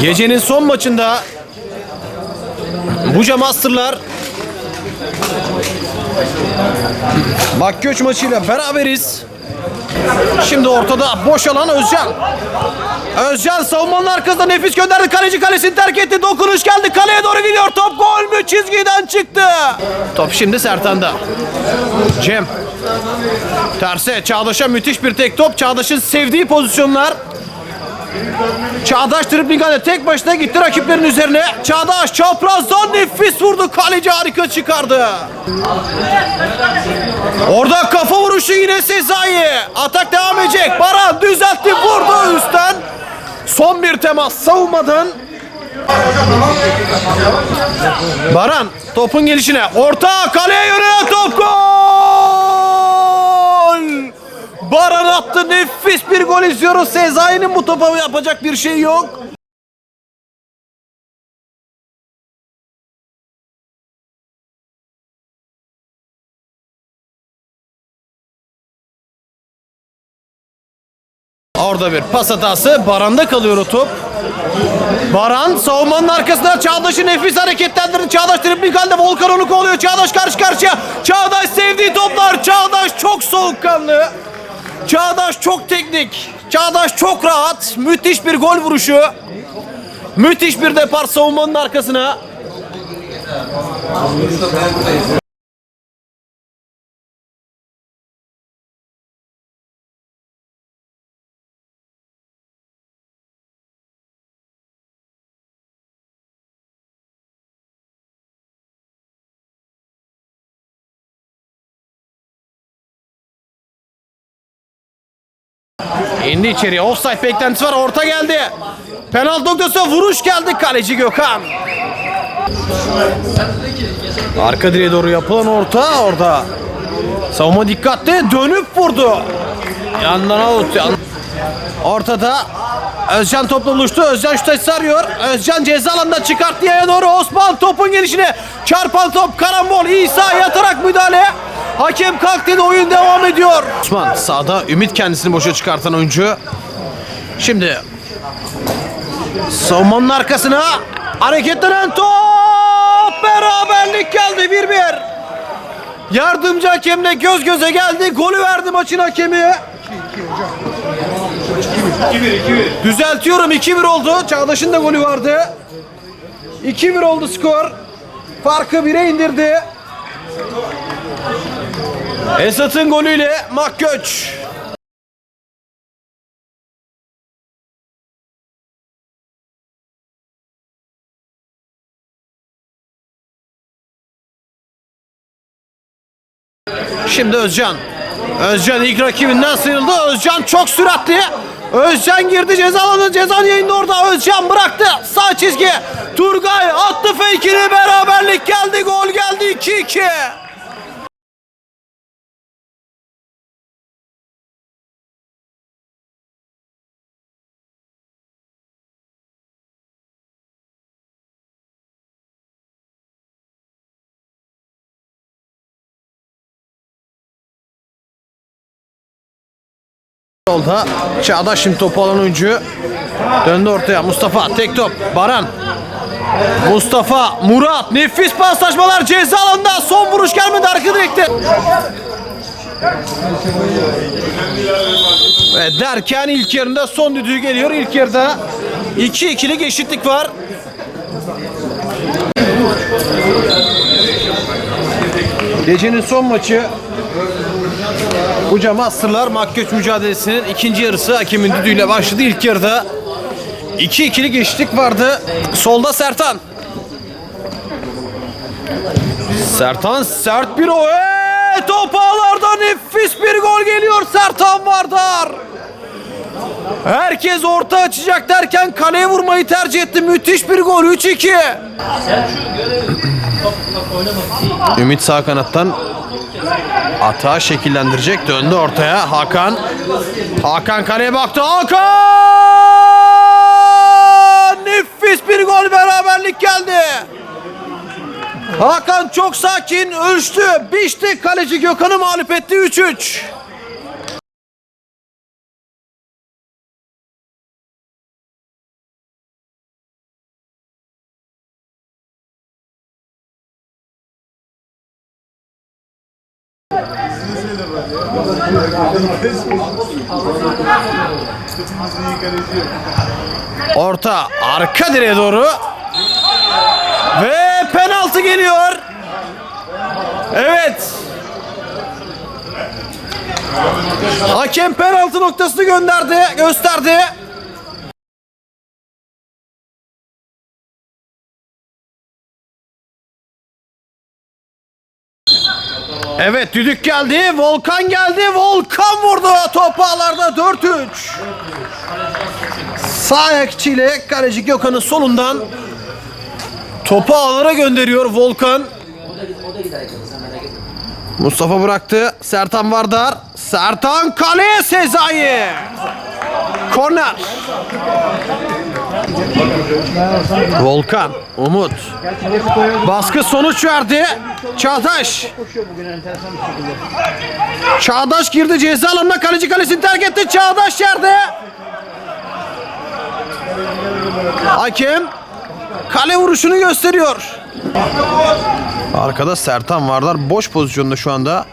Gecenin son maçında Buca Master'lar Bakköç maçıyla beraberiz. Şimdi ortada boşalan Özcan. Özcan savunmanın arkasında nefis gönderdi. Kaleci kalesini terk etti. Dokunuş geldi. Kaleye doğru gidiyor. Top gol mü? Çizgiden çıktı. Top şimdi Sertan'da. Cem. Terse Çağdaş'a müthiş bir tek top. Çağdaş'ın sevdiği pozisyonlar. Çağdaş driblingade tek başına gitti rakiplerin üzerine. Çağdaş çaprazdan nefis vurdu. Kaleci harika çıkardı. Orada kafa vuruşu yine Sezai. Atak devam edecek. Baran düzeltti vurdu üstten. Son bir temas savunmadan. Baran topun gelişine. Orta kaleye yönelen top gol. Baran attı nefis bir gol izliyoruz. Sezai'nin bu topa yapacak bir şey yok. Orada bir pas hatası. Baran'da kalıyor o top. Baran savunmanın arkasında Çağdaş'ı nefis hareketlendirdi. Çağdaş dribling halde Volkan onu kovalıyor. Çağdaş karşı karşıya. Çağdaş sevdiği toplar. Çağdaş çok soğukkanlı. Çağdaş çok teknik. Çağdaş çok rahat. Müthiş bir gol vuruşu. Müthiş bir depar savunmanın arkasına. İndi içeriye. Offside beklentisi var. Orta geldi. Penaltı noktasına vuruş geldi. Kaleci Gökhan. Arka direğe doğru yapılan orta orada. Savunma dikkatli. Dönüp vurdu. Yandan out. Yan... Ortada Özcan topla buluştu. Özcan şu taşı sarıyor. Özcan ceza alanından çıkarttı yaya doğru. Osman topun gelişine. Çarpan top karambol. İsa yatarak müdahale. Hakem kalk dedi oyun devam ediyor. Osman sağda Ümit kendisini boşa çıkartan oyuncu. Şimdi savunmanın arkasına hareketlenen top beraberlik geldi 1-1. Yardımcı hakemle göz göze geldi. Golü verdi maçın hakemi. Düzeltiyorum 2-1 oldu. Çağdaş'ın da golü vardı. 2-1 oldu skor. Farkı 1'e indirdi. Esat'ın golüyle Makköç. Şimdi Özcan. Özcan ilk rakibinden sıyrıldı. Özcan çok süratli. Özcan girdi ceza alanı. Yayında orada. Özcan bıraktı. Sağ çizgi. Turgay attı fake'ini. Beraberlik geldi. Gol geldi. 2-2. Yolda Çağdaş şimdi topu alan oyuncu. Döndü ortaya Mustafa tek top Baran. Mustafa Murat nefis paslaşmalar ceza alanında son vuruş gelmedi arka direkte. Ve derken ilk yarında son düdüğü geliyor. İlk yarıda 2-2'lik eşitlik var. Gecenin son maçı Buca Masterlar Makköç mücadelesinin ikinci yarısı hakemin düdüğüyle başladı. İlk yarıda 2-2'lik eşitlik vardı. Solda Sertan. Sertan sert bir o. Ee, top ağlarda nefis bir gol geliyor Sertan Vardar. Herkes orta açacak derken kaleye vurmayı tercih etti. Müthiş bir gol 3-2. Ümit sağ kanattan Atağı şekillendirecek. Döndü ortaya. Hakan. Hakan kaleye baktı. Hakan! Nefis bir gol beraberlik geldi. Hakan çok sakin ölçtü. Biçti. Kaleci Gökhan'ı mağlup etti 3-3. Orta arka direğe doğru. Ve penaltı geliyor. Evet. Hakem penaltı noktasını gönderdi, gösterdi. Düdük geldi. Volkan geldi. Volkan vurdu. Topu ağlarda 4-3. Sağ ayak içiyle kaleci Gökhan'ın solundan topu ağlara gönderiyor Volkan. Mustafa bıraktı. Sertan Vardar. Sertan kaleye Sezai. Korner. Volkan, Umut. Baskı sonuç verdi. Çağdaş. Çağdaş girdi ceza alanına kaleci kalesini terk etti. Çağdaş yerde. Hakem kale vuruşunu gösteriyor. Arkada Sertan Vardar boş pozisyonda şu anda.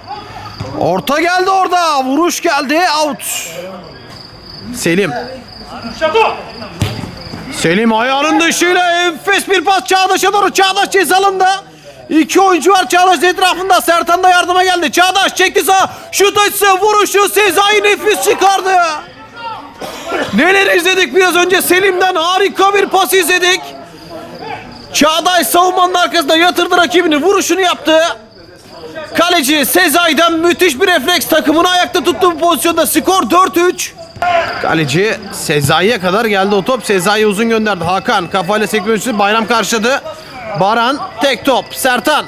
Orta geldi orada. Vuruş geldi. Out. Selim. Selim ayağının dışıyla enfes bir pas Çağdaş'a doğru. Çağdaş cezalında. İki oyuncu var Çağdaş etrafında. Sertan da yardıma geldi. Çağdaş çekti sağa. Şut açısı vuruşu Sezai nefis çıkardı. Neler izledik biraz önce Selim'den harika bir pas izledik. Çağdaş savunmanın arkasında yatırdı rakibini vuruşunu yaptı. Kaleci Sezai'den müthiş bir refleks takımını ayakta tuttu bu pozisyonda skor 4-3. Kaleci Sezai'ye kadar geldi o top. Sezai uzun gönderdi. Hakan kafayla sekme üstü Bayram karşıladı. Baran tek top. Sertan.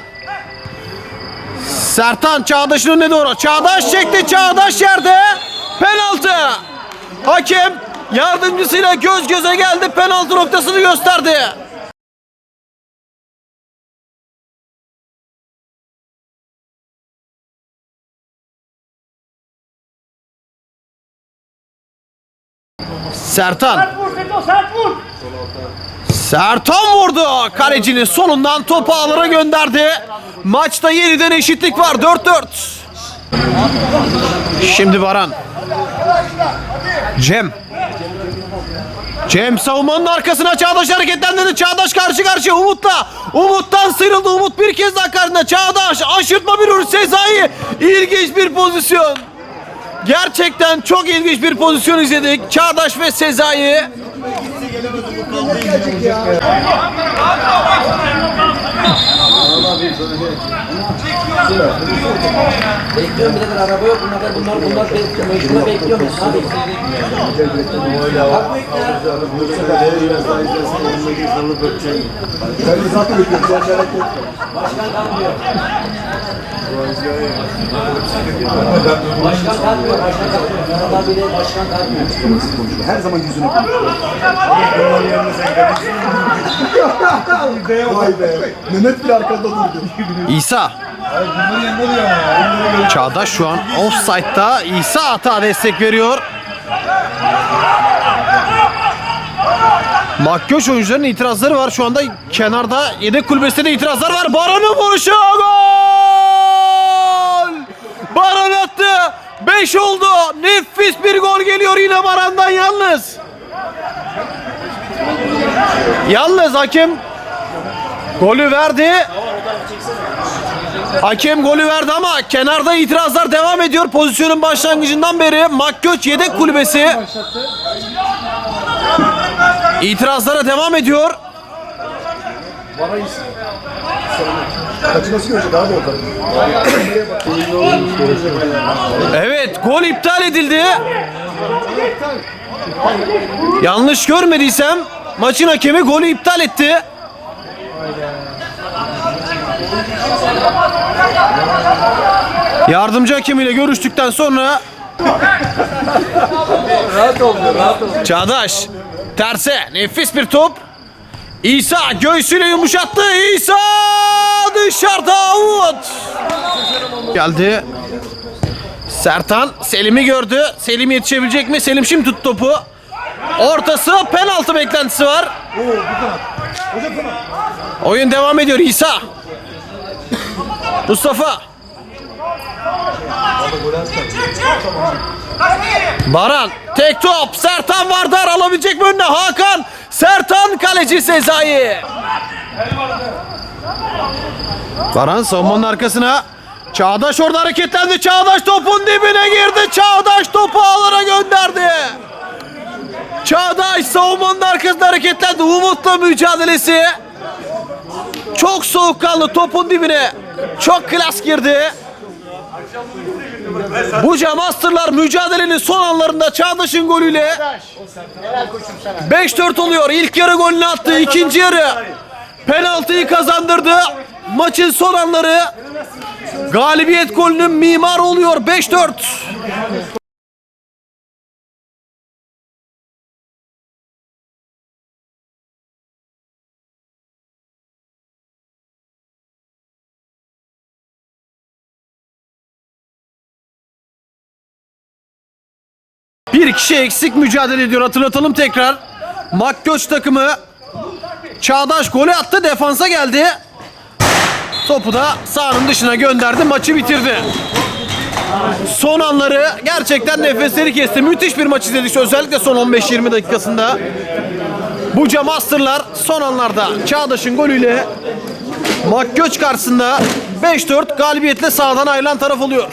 Sertan Çağdaş'ın önüne doğru. Çağdaş çekti. Çağdaş yerde. Penaltı. Hakem yardımcısıyla göz göze geldi. Penaltı noktasını gösterdi. Sertan. Sert vur Seto sert vur. Sertan vurdu. Kalecinin solundan topu ağlara gönderdi. Maçta yeniden eşitlik var. 4-4. Şimdi Baran. Cem. Cem savunmanın arkasına Çağdaş hareketlendirdi. Çağdaş karşı karşıya Umut'la. Umut'tan sıyrıldı. Umut bir kez daha karşısında. Çağdaş aşırtma bir vuruş. Sezai. İlginç bir pozisyon. Gerçekten çok ilginç bir pozisyon izledik. Çağdaş ve Sezai. Bekliyorum birader araba yok bunlar bunlar bunlar bekliyor. Mecbur bekliyorum. Hadi. Bak bu ikna. Başkan kalmıyor. Başkan kalmıyor. Başkan kalmıyor. Murat abiyle başkan kalmıyor. Her zaman yüzüne Vay be. Mehmet bile arkada durdu. İsa. Çağdaş şu an offside'da. İsa ata destek veriyor. Makyoş oyuncuların itirazları var. Şu anda kenarda yedek kulübesinde de itirazlar var. Baran'ın vuruşu gol! Baran attı. 5 oldu. Nefis bir gol geliyor yine Baran'dan yalnız. Yalnız hakem golü verdi. Hakem golü verdi ama kenarda itirazlar devam ediyor. Pozisyonun başlangıcından beri Makköç yedek kulübesi itirazlara devam ediyor. Evet gol iptal edildi. Yanlış görmediysem maçın hakemi golü iptal etti. Yardımcı hakemiyle görüştükten sonra Çağdaş terse nefis bir top. İsa göğsüyle yumuşattı. İsa dışarıda out. Geldi. Sertan Selim'i gördü. Selim yetişebilecek mi? Selim şimdi tut topu. Ortası penaltı beklentisi var. Oyun devam ediyor İsa. Mustafa. Baran tek top. Sertan Vardar alabilecek mi önüne? Hakan. Sertan kaleci Sezai. Baran savunmanın arkasına. Çağdaş orada hareketlendi. Çağdaş topun dibine girdi. Çağdaş topu ağlara gönderdi. Çağdaş savunmanın arkasında hareketlendi. Umut'la mücadelesi. Çok soğukkanlı topun dibine. Çok klas girdi. Buca Masterlar mücadelenin son anlarında Çağdaş'ın golüyle 5-4 oluyor. İlk yarı golünü attı. İkinci yarı penaltıyı kazandırdı. Maçın son anları galibiyet golünün mimarı oluyor. 5-4. Bir kişi eksik mücadele ediyor. Hatırlatalım tekrar. Makköç takımı Çağdaş golü attı. Defansa geldi. Topu da sahanın dışına gönderdi. Maçı bitirdi. Son anları gerçekten nefesleri kesti. Müthiş bir maç izledik. Özellikle son 15-20 dakikasında. Buca Masterlar son anlarda Çağdaş'ın golüyle Makköç karşısında 5-4 galibiyetle sahadan ayrılan taraf oluyor.